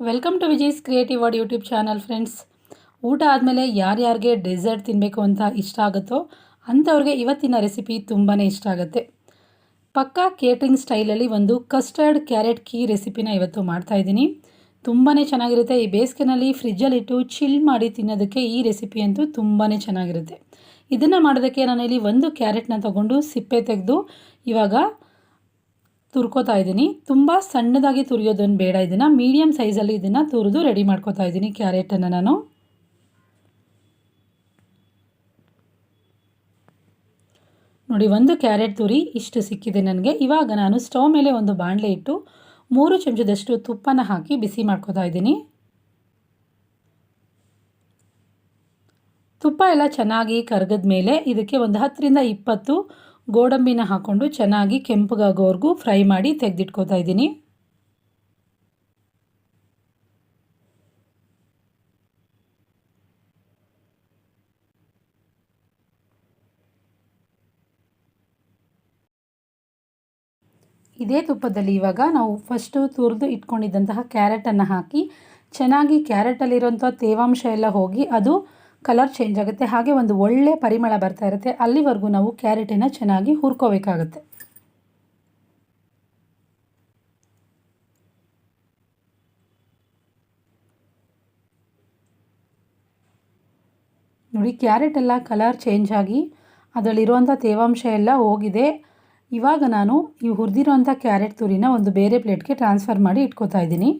Welcome to Vijay's creative world YouTube channel friends ಊಟ ಆದಮೇಲೆ ಯಾರ್ಯಾರಿಗೆ ಡೆಸರ್ಟ್ ತಿನ್ನಬೇಕು ಅಂತ ಇಷ್ಟ ಆಗುತ್ತೋ ಅಂಥವ್ರಿಗೆ ಇವತ್ತಿನ ರೆಸಿಪಿ ತುಂಬಾ ಇಷ್ಟ ಆಗುತ್ತೆ. ಪಕ್ಕಾ ಕೇಟ್ರಿಂಗ್ ಸ್ಟೈಲಲ್ಲಿ ಒಂದು ಕಸ್ಟರ್ಡ್ ಕ್ಯಾರೆಟ್ ಕೀ ರೆಸಿಪಿನ ಇವತ್ತು ಮಾಡ್ತಾ ಇದ್ದೀನಿ. ತುಂಬಾ ಚೆನ್ನಾಗಿರುತ್ತೆ. ಈ ಬೇಸಿಗೆನಲ್ಲಿ ಫ್ರಿಜ್ಜಲ್ಲಿಟ್ಟು ಚಿಲ್ ಮಾಡಿ ತಿನ್ನೋದಕ್ಕೆ ಈ ರೆಸಿಪಿ ಅಂತೂ ತುಂಬಾ ಚೆನ್ನಾಗಿರುತ್ತೆ. ಇದನ್ನು ಮಾಡೋದಕ್ಕೆ ನಾನಿಲ್ಲಿ ಒಂದು ಕ್ಯಾರೆಟ್ನ ತೊಗೊಂಡು ಸಿಪ್ಪೆ ತೆಗೆದು ಇವಾಗ ತುರ್ಕೋತಾ ಇದ್ದೀನಿ. ತುಂಬ ಸಣ್ಣದಾಗಿ ತುರಿಯೋದನ್ನು ಬೇಡ ಇದನ್ನು. ಮೀಡಿಯಮ್ ಸೈಜಲ್ಲಿ ಇದನ್ನು ತುರಿದು ರೆಡಿ ಮಾಡ್ಕೋತಾ ಇದ್ದೀನಿ ಕ್ಯಾರೆಟನ್ನು ನಾನು. ನೋಡಿ, ಒಂದು ಕ್ಯಾರೆಟ್ ತುರಿ ಇಷ್ಟು ಸಿಕ್ಕಿದೆ ನನಗೆ. ಇವಾಗ ನಾನು ಸ್ಟವ್ ಮೇಲೆ ಒಂದು ಬಾಣಲೆ ಇಟ್ಟು ಮೂರು ಚಮಚದಷ್ಟು ತುಪ್ಪನ ಹಾಕಿ ಬಿಸಿ ಮಾಡ್ಕೋತಾ ಇದ್ದೀನಿ. ತುಪ್ಪ ಎಲ್ಲ ಚೆನ್ನಾಗಿ ಕರಗದ ಮೇಲೆ ಇದಕ್ಕೆ ಒಂದು ಹತ್ತರಿಂದ ಇಪ್ಪತ್ತು ಗೋಡಂಬಿನ ಹಾಕ್ಕೊಂಡು ಚೆನ್ನಾಗಿ ಕೆಂಪಗಾಗೋವರೆಗೂ ಫ್ರೈ ಮಾಡಿ ತೆಗೆದಿಟ್ಕೋತಾ ಇದ್ದೀನಿ. ಇದೇ ತುಪ್ಪದಲ್ಲಿ ಇವಾಗ ನಾವು ಫಸ್ಟು ತುರಿದು ಇಟ್ಕೊಂಡಿದ್ದಂತಹ ಕ್ಯಾರೆಟನ್ನು ಹಾಕಿ ಚೆನ್ನಾಗಿ ಕ್ಯಾರೆಟಲ್ಲಿರೋಂಥ ತೇವಾಂಶ ಎಲ್ಲ ಹೋಗಿ ಅದು ಕಲರ್ ಚೇಂಜ್ ಆಗುತ್ತೆ. ಹಾಗೆ ಒಂದು ಒಳ್ಳೆ ಪರಿಮಳ ಬರ್ತಾ ಇರುತ್ತೆ. ಅಲ್ಲಿವರೆಗೂ ನಾವು ಕ್ಯಾರೆಟನ್ನು ಚೆನ್ನಾಗಿ ಹುರ್ಕೋಬೇಕಾಗುತ್ತೆ. ನೋಡಿ ಕ್ಯಾರೆಟ್ ಎಲ್ಲ ಕಲರ್ ಚೇಂಜ್ ಆಗಿ ಅದರಲ್ಲಿರುವಂಥ ತೇವಾಂಶ ಎಲ್ಲ ಹೋಗಿದೆ. ಇವಾಗ ನಾನು ಈ ಹುರಿದಿರೋಂಥ ಕ್ಯಾರೆಟ್ ತುರಿನ ಒಂದು ಬೇರೆ ಪ್ಲೇಟ್ಗೆ ಟ್ರಾನ್ಸ್ಫರ್ ಮಾಡಿ ಇಟ್ಕೋತಾ ಇದ್ದೀನಿ.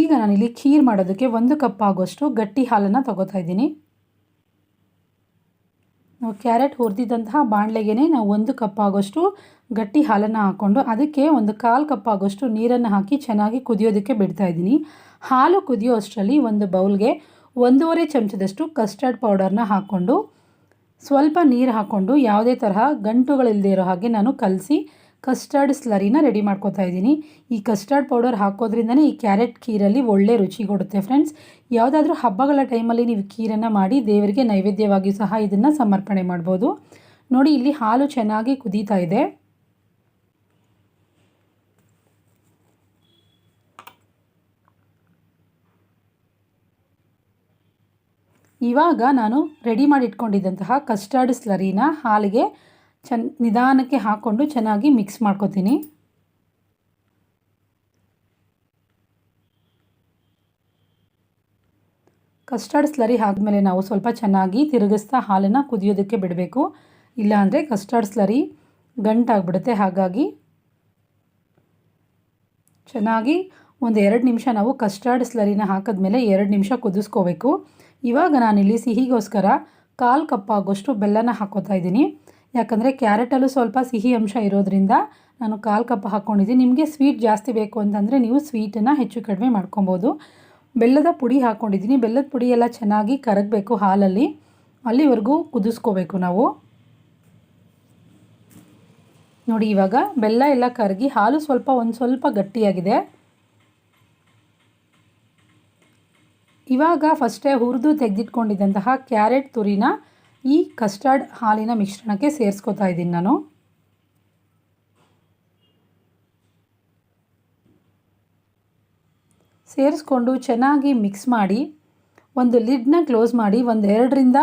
ಈಗ ನಾನಿಲ್ಲಿ ಖೀರ್ ಮಾಡೋದಕ್ಕೆ ಒಂದು ಕಪ್ ಆಗುವಷ್ಟು ಗಟ್ಟಿ ಹಾಲನ್ನು ತಗೋತಾ ಇದ್ದೀನಿ. ನಾವು ಕ್ಯಾರೆಟ್ ಹುರಿದಿದ್ದಂತಹ ಬಾಣಲೆಗೆ ನಾವು ಒಂದು ಕಪ್ ಆಗೋಷ್ಟು ಗಟ್ಟಿ ಹಾಲನ್ನು ಹಾಕ್ಕೊಂಡು ಅದಕ್ಕೆ ಒಂದು ಕಾಲು ಕಪ್ ಆಗೋಷ್ಟು ನೀರನ್ನು ಹಾಕಿ ಚೆನ್ನಾಗಿ ಕುದಿಯೋದಕ್ಕೆ ಬಿಡ್ತಾ ಇದ್ದೀನಿ. ಹಾಲು ಕುದಿಯೋ ಅಷ್ಟರಲ್ಲಿ ಒಂದು ಬೌಲ್ಗೆ ಒಂದೂವರೆ ಚಮಚದಷ್ಟು ಕಸ್ಟರ್ಡ್ ಪೌಡರ್ನ ಹಾಕ್ಕೊಂಡು ಸ್ವಲ್ಪ ನೀರು ಹಾಕ್ಕೊಂಡು ಯಾವುದೇ ತರಹ ಗಂಟುಗಳಿಲ್ಲದೆ ಇರೋ ಹಾಗೆ ನಾನು ಕಲಸಿ ಕಸ್ಟರ್ಡ್ ಸ್ಲರಿನ ರೆಡಿ ಮಾಡ್ಕೋತಾ ಇದ್ದೀನಿ. ಈ ಕಸ್ಟರ್ಡ್ ಪೌಡರ್ ಹಾಕೋದ್ರಿಂದನೇ ಈ ಕ್ಯಾರೆಟ್ ಖೀರಲ್ಲಿ ಒಳ್ಳೆ ರುಚಿ ಕೊಡುತ್ತೆ ಫ್ರೆಂಡ್ಸ್. ಯಾವುದಾದ್ರೂ ಹಬ್ಬಗಳ ಟೈಮಲ್ಲಿ ನೀವು ಖೀರನ್ನು ಮಾಡಿ ದೇವರಿಗೆ ನೈವೇದ್ಯವಾಗಿ ಸಹ ಇದನ್ನು ಸಮರ್ಪಣೆ ಮಾಡ್ಬೋದು. ನೋಡಿ, ಇಲ್ಲಿ ಹಾಲು ಚೆನ್ನಾಗಿ ಕುದೀತಾ ಇದೆ. ಇವಾಗ ನಾನು ರೆಡಿ ಮಾಡಿ ಇಟ್ಕೊಂಡಿದ್ದಂತಹ ಕಸ್ಟರ್ಡ್ ಸ್ಲರಿನ ಹಾಲಿಗೆ ಚೆನ್ನ ನಿಧಾನಕ್ಕೆ ಹಾಕ್ಕೊಂಡು ಚೆನ್ನಾಗಿ ಮಿಕ್ಸ್ ಮಾಡ್ಕೋತೀನಿ. ಕಸ್ಟರ್ಡ್ ಸ್ಲರಿ ಆದಮೇಲೆ ನಾವು ಸ್ವಲ್ಪ ಚೆನ್ನಾಗಿ ತಿರುಗಿಸ್ತಾ ಹಾಲನ್ನು ಕುದಿಯೋದಕ್ಕೆ ಬಿಡಬೇಕು. ಇಲ್ಲಾಂದರೆ ಕಸ್ಟರ್ಡ್ ಸ್ಲರಿ ಗಂಟಾಗ್ಬಿಡುತ್ತೆ. ಹಾಗಾಗಿ ಚೆನ್ನಾಗಿ ಒಂದು ಎರಡು ನಿಮಿಷ ನಾವು ಕಸ್ಟರ್ಡ್ ಸ್ಲರಿನ ಹಾಕಿದ್ಮೇಲೆ ಎರಡು ನಿಮಿಷ ಕುದಿಸ್ಕೋಬೇಕು. ಇವಾಗ ನಾನಿಲ್ಲಿ ಸಿಹಿಗೋಸ್ಕರ ಕಾಲು ಕಪ್ ಆಗೋಷ್ಟು ಬೆಲ್ಲನ ಹಾಕೋತಾ ಇದ್ದೀನಿ. ಯಾಕಂದರೆ ಕ್ಯಾರೆಟಲ್ಲೂ ಸ್ವಲ್ಪ ಸಿಹಿ ಅಂಶ ಇರೋದ್ರಿಂದ ನಾನು ಕಾಲು ಕಪ್ ಹಾಕ್ಕೊಂಡಿದ್ದೀನಿ ನಿಮಗೆ ಸ್ವೀಟ್ ಜಾಸ್ತಿ ಬೇಕು ಅಂತಂದರೆ ನೀವು ಸ್ವೀಟನ್ನು ಹೆಚ್ಚು ಕಡಿಮೆ ಮಾಡ್ಕೊಬೋದು. ಬೆಲ್ಲದ ಪುಡಿ ಹಾಕ್ಕೊಂಡಿದ್ದೀನಿ ಬೆಲ್ಲದ ಪುಡಿ ಎಲ್ಲ ಚೆನ್ನಾಗಿ ಕರಗಬೇಕು ಹಾಲಲ್ಲಿ. ಅಲ್ಲಿವರೆಗೂ ಕುದಿಸ್ಕೋಬೇಕು ನಾವು. ನೋಡಿ, ಇವಾಗ ಬೆಲ್ಲ ಎಲ್ಲ ಕರಗಿ ಹಾಲು ಸ್ವಲ್ಪ ಒಂದು ಸ್ವಲ್ಪ ಗಟ್ಟಿಯಾಗಿದೆ. ಇವಾಗ ಫಸ್ಟೇ ಹುರಿದು ತೆಗೆದಿಟ್ಕೊಂಡಿದ್ದಂತಹ ಕ್ಯಾರೆಟ್ ತುರಿನ ಈ ಕಸ್ಟರ್ಡ್ ಹಾಲಿನ ಮಿಶ್ರಣಕ್ಕೆ ಸೇರಿಸ್ಕೊತಾ ಇದ್ದೀನಿ ನಾನು. ಸೇರಿಸ್ಕೊಂಡು ಚೆನ್ನಾಗಿ ಮಿಕ್ಸ್ ಮಾಡಿ, ಒಂದು ಲಿಡ್ನ ಕ್ಲೋಸ್ ಮಾಡಿ, ಒಂದು ಎರಡರಿಂದ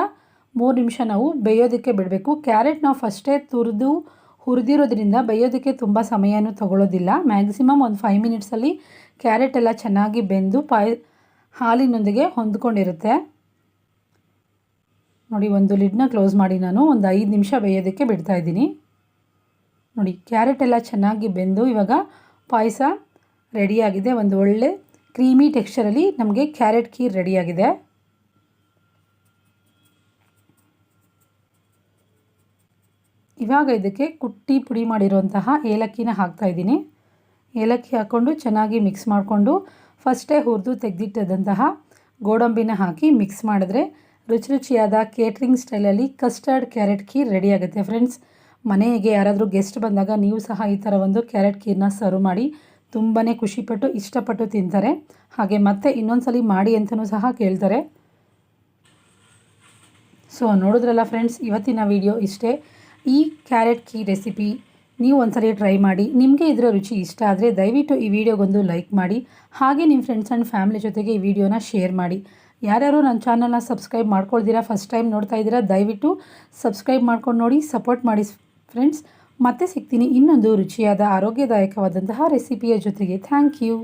ಮೂರು ನಿಮಿಷ ನಾವು ಬೇಯೋದಕ್ಕೆ ಬಿಡಬೇಕು. ಕ್ಯಾರೆಟ್ ನಾವು ಫಸ್ಟೇ ತುರಿದು ಹುರಿದಿರೋದ್ರಿಂದ ಬೇಯೋದಕ್ಕೆ ತುಂಬ ಸಮಯನೂ ತಗೊಳ್ಳೋದಿಲ್ಲ ಮ್ಯಾಕ್ಸಿಮಮ್ ಒಂದು ಫೈವ್ ಮಿನಿಟ್ಸಲ್ಲಿ ಕ್ಯಾರೆಟ್ ಎಲ್ಲ ಚೆನ್ನಾಗಿ ಬೆಂದು ಪಾಯ್ ಹಾಲಿನೊಂದಿಗೆ ಹೊಂದ್ಕೊಂಡಿರುತ್ತೆ. ನೋಡಿ, ಒಂದು ಲಿಡ್ನ ಕ್ಲೋಸ್ ಮಾಡಿ ನಾನು ಒಂದು ಐದು ನಿಮಿಷ ಬೇಯೋದಕ್ಕೆ ಬಿಡ್ತಾ ಇದ್ದೀನಿ. ನೋಡಿ ಕ್ಯಾರೆಟ್ ಎಲ್ಲ ಚೆನ್ನಾಗಿ ಬೆಂದು ಇವಾಗ ಪಾಯಸ ರೆಡಿಯಾಗಿದೆ ಒಂದು ಒಳ್ಳೆ ಕ್ರೀಮಿ ಟೆಕ್ಸ್ಚರಲ್ಲಿ ನಮಗೆ ಕ್ಯಾರೆಟ್ ಖೀರ್ ರೆಡಿಯಾಗಿದೆ ಇವಾಗ ಇದಕ್ಕೆ ಕುಟ್ಟಿ ಪುಡಿ ಮಾಡಿರುವಂತಹ ಏಲಕ್ಕಿನ ಹಾಕ್ತಾಯಿದ್ದೀನಿ ಏಲಕ್ಕಿ ಹಾಕ್ಕೊಂಡು ಚೆನ್ನಾಗಿ ಮಿಕ್ಸ್ ಮಾಡಿಕೊಂಡು ಫಸ್ಟೇ ಹುರಿದು ತೆಗೆದಿಟ್ಟದಂತಹ ಗೋಡಂಬಿನ ಹಾಕಿ ಮಿಕ್ಸ್ ಮಾಡಿದ್ರೆ ರುಚಿ ರುಚಿಯಾದ ಕೇಟ್ರಿಂಗ್ ಸ್ಟೈಲಲ್ಲಿ ಕಸ್ಟರ್ಡ್ ಕ್ಯಾರೆಟ್ ಖೀರ್ ರೆಡಿ ಆಗುತ್ತೆ. ಫ್ರೆಂಡ್ಸ್ ಮನೆಗೆ ಯಾರಾದರೂ ಗೆಸ್ಟ್ ಬಂದಾಗ ನೀವು ಸಹ ಈ ಥರ ಒಂದು ಕ್ಯಾರೆಟ್ ಖೀರ್ನ ಸರ್ವ್ ಮಾಡಿ ತುಂಬಾ ಖುಷಿಪಟ್ಟು, ಇಷ್ಟಪಟ್ಟು ತಿಂತಾರೆ. ಹಾಗೆ ಮತ್ತೆ ಇನ್ನೊಂದು ಸಲ ಮಾಡಿ ಅಂತಲೂ ಸಹ ಕೇಳ್ತಾರೆ. ಸೊ ನೋಡಿದ್ರಲ್ಲ ಫ್ರೆಂಡ್ಸ್ ಇವತ್ತಿನ ವಿಡಿಯೋ ಇಷ್ಟೇ. ಈ ಕ್ಯಾರೆಟ್ ಕೀ ರೆಸಿಪಿ ನೀವು ಒಂದ್ಸರಿ ಟ್ರೈ ಮಾಡಿ, ನಿಮಗೆ ಇದರ ರುಚಿ ಇಷ್ಟ ಆದರೆ ದಯವಿಟ್ಟು ಈ ವಿಡಿಯೋಗೊಂದು ಲೈಕ್ ಮಾಡಿ, ಹಾಗೆ ನಿಮ್ಮ ಫ್ರೆಂಡ್ಸ್ ಆ್ಯಂಡ್ ಫ್ಯಾಮಿಲಿ ಜೊತೆಗೆ ಈ ವಿಡಿಯೋನ ಶೇರ್ ಮಾಡಿ. ಯಾರ್ಯಾರು ನನ್ನ ಚಾನಲ್ನ ಸಬ್ಸ್ಕ್ರೈಬ್ ಮಾಡ್ಕೊಳ್ತೀರಾ ಫಸ್ಟ್ ಟೈಮ್ ನೋಡ್ತಾ ಇದ್ದೀರಾ, ದಯವಿಟ್ಟು ಸಬ್ಸ್ಕ್ರೈಬ್ ಮಾಡ್ಕೊಂಡು ನೋಡಿ ಸಪೋರ್ಟ್ ಮಾಡಿ ಫ್ರೆಂಡ್ಸ್ ಮತ್ತೆ ಸಿಗ್ತೀನಿ ಇನ್ನೊಂದು ರುಚಿಯಾದ, ಆರೋಗ್ಯದಾಯಕವಾದಂತಹ ರೆಸಿಪಿಯ ಜೊತೆಗೆ. Thank you